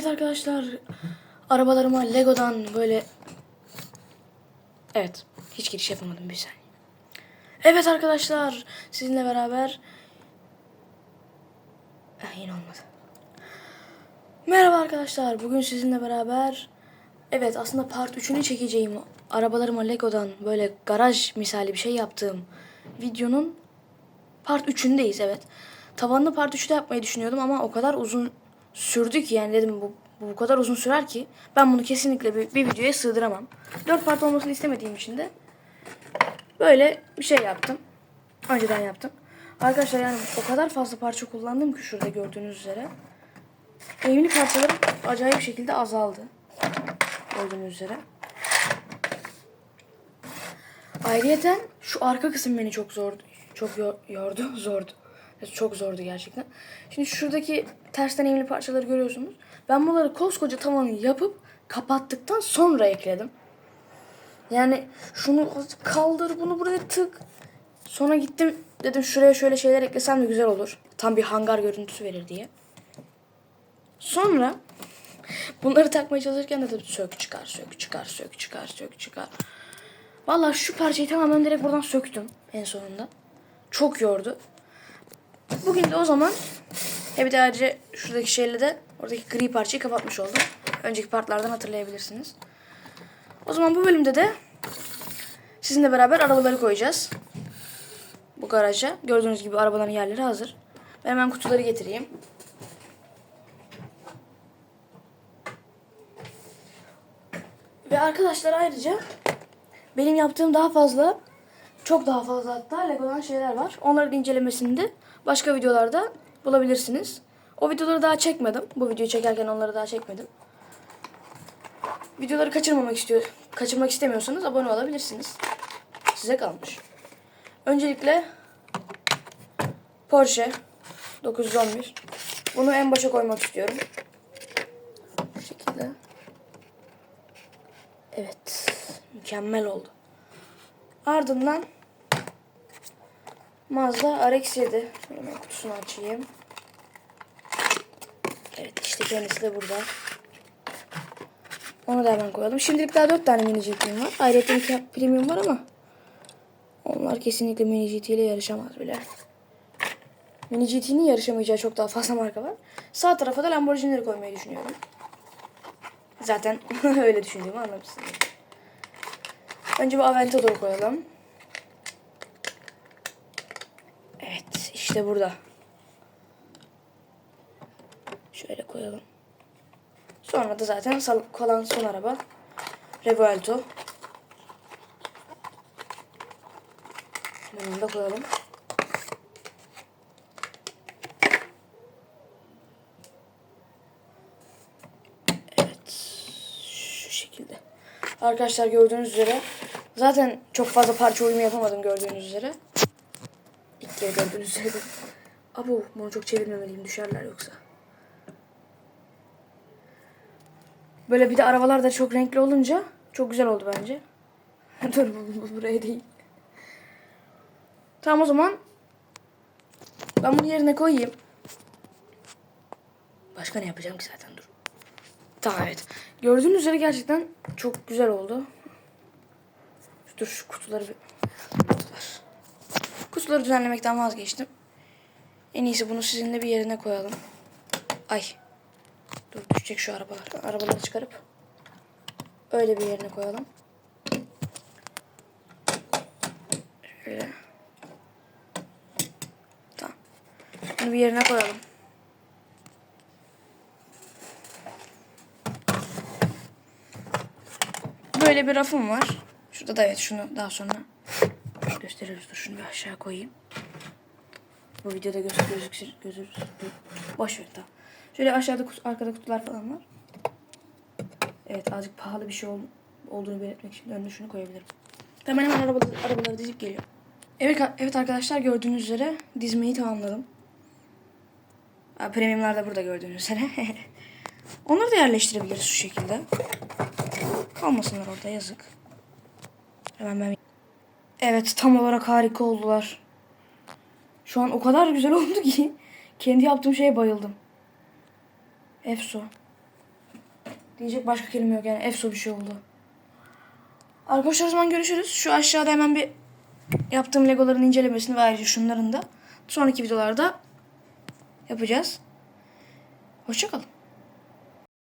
Evet arkadaşlar. Arabalarıma Lego'dan böyle... Evet. Hiç giriş yapamadım bir saniye. Evet arkadaşlar. Sizinle beraber... Eh, yine olmadı. Merhaba arkadaşlar. Bugün sizinle beraber... Evet aslında part 3'ünü çekeceğim. Arabalarıma Lego'dan böyle garaj misali bir şey yaptığım videonun part 3'ündeyiz evet. Tavanlı part 3'te yapmayı düşünüyordum ama o kadar uzun sürdü ki yani dedim bu, bu kadar uzun sürer ki ben bunu kesinlikle bir, bir videoya sığdıramam. 4 part olmasını istemediğim için de böyle bir şey yaptım. Önceden yaptım. Arkadaşlar yani o kadar fazla parça kullandım ki şurada gördüğünüz üzere. Evli parçalarım acayip şekilde azaldı. Gördüğünüz üzere. Ayrıyeten şu arka kısım beni çok zordu. Çok yo- yordu, zordu. Çok zordu gerçekten. Şimdi şuradaki tersten eğimli parçaları görüyorsunuz. Ben bunları koskoca tavanı yapıp kapattıktan sonra ekledim. Yani şunu kaldır, bunu buraya tık. Sonra gittim dedim şuraya şöyle şeyler eklesem de güzel olur. Tam bir hangar görüntüsü verir diye. Sonra bunları takmaya çalışırken de tabii sök çıkar, sök çıkar, sök çıkar, sök çıkar. Vallahi şu parçayı tamamen direkt buradan söktüm en sonunda. Çok yordu. Bugün de o zaman e bir de ayrıca şuradaki şeyle de oradaki gri parçayı kapatmış oldum. Önceki partlardan hatırlayabilirsiniz. O zaman bu bölümde de sizinle beraber arabaları koyacağız. Bu garaja. Gördüğünüz gibi arabaların yerleri hazır. Ben hemen kutuları getireyim. Ve arkadaşlar ayrıca benim yaptığım daha fazla, çok daha fazla hatta Lego'dan şeyler var. Onların incelemesini de başka videolarda bulabilirsiniz. O videoları daha çekmedim. Bu videoyu çekerken onları daha çekmedim. Videoları kaçırmamak istiyor, kaçırmak istemiyorsanız abone olabilirsiniz. Size kalmış. Öncelikle Porsche 911. Bunu en başa koymak istiyorum. Bu şekilde. Evet. Mükemmel oldu. Ardından Mazda RX-7. Şöyle ben kutusunu açayım. Evet işte kendisi de burada. Onu da hemen koyalım. Şimdilik daha 4 tane mini GT'm var. Ayrıca 2 premium var ama onlar kesinlikle mini GT ile yarışamaz bile. Mini GT'nin yarışamayacağı çok daha fazla marka var. Sağ tarafa da Lamborghini'leri koymayı düşünüyorum. Zaten öyle düşündüğümü anlamışsınız. Önce bir Aventador koyalım. Evet işte burada. Şöyle koyalım. Sonra da zaten kalan son araba Revuelto. Bunu da koyalım. Evet. Şu şekilde. Arkadaşlar gördüğünüz üzere zaten çok fazla parça uyumu yapamadım gördüğünüz üzere. İlk kere gördüğünüz üzere. Abo bunu çok çevirmemeliyim düşerler yoksa. Böyle bir de arabalar da çok renkli olunca çok güzel oldu bence. Dur bu, bu buraya değil. Tamam o zaman ben bunu yerine koyayım. Başka ne yapacağım ki zaten dur. Tamam evet. Gördüğünüz üzere gerçekten çok güzel oldu. Dur şu kutuları bir... Kutular. Kutuları düzenlemekten vazgeçtim. En iyisi bunu sizinle bir yerine koyalım. Ay. Dur düşecek şu arabalar. Arabaları çıkarıp öyle bir yerine koyalım. Şöyle. Tamam. Bunu bir yerine koyalım. Böyle bir rafım var. Şurada da evet şunu daha sonra gösteririz. Dur şunu bir aşağı koyayım. Bu videoda göz gözüksün gözür boş ver tamam. Şöyle aşağıda kutu, arkada kutular falan var. Evet azıcık pahalı bir şey ol, olduğunu belirtmek için önüne şunu koyabilirim. Hemen hemen arabaları, arabaları dizip geliyor. Evet, evet arkadaşlar gördüğünüz üzere dizmeyi tamamladım. Premiumlar da burada gördüğünüz üzere. Onları da yerleştirebiliriz şu şekilde. Kalmasınlar orada yazık. Hemen ben... Evet tam olarak harika oldular. Şu an o kadar güzel oldu ki kendi yaptığım şeye bayıldım. Efso. Diyecek başka kelime yok yani efso bir şey oldu. Arkadaşlar o zaman görüşürüz. Şu aşağıda hemen bir yaptığım legoların incelemesini ve ayrıca şunların da sonraki videolarda yapacağız. Hoşçakalın.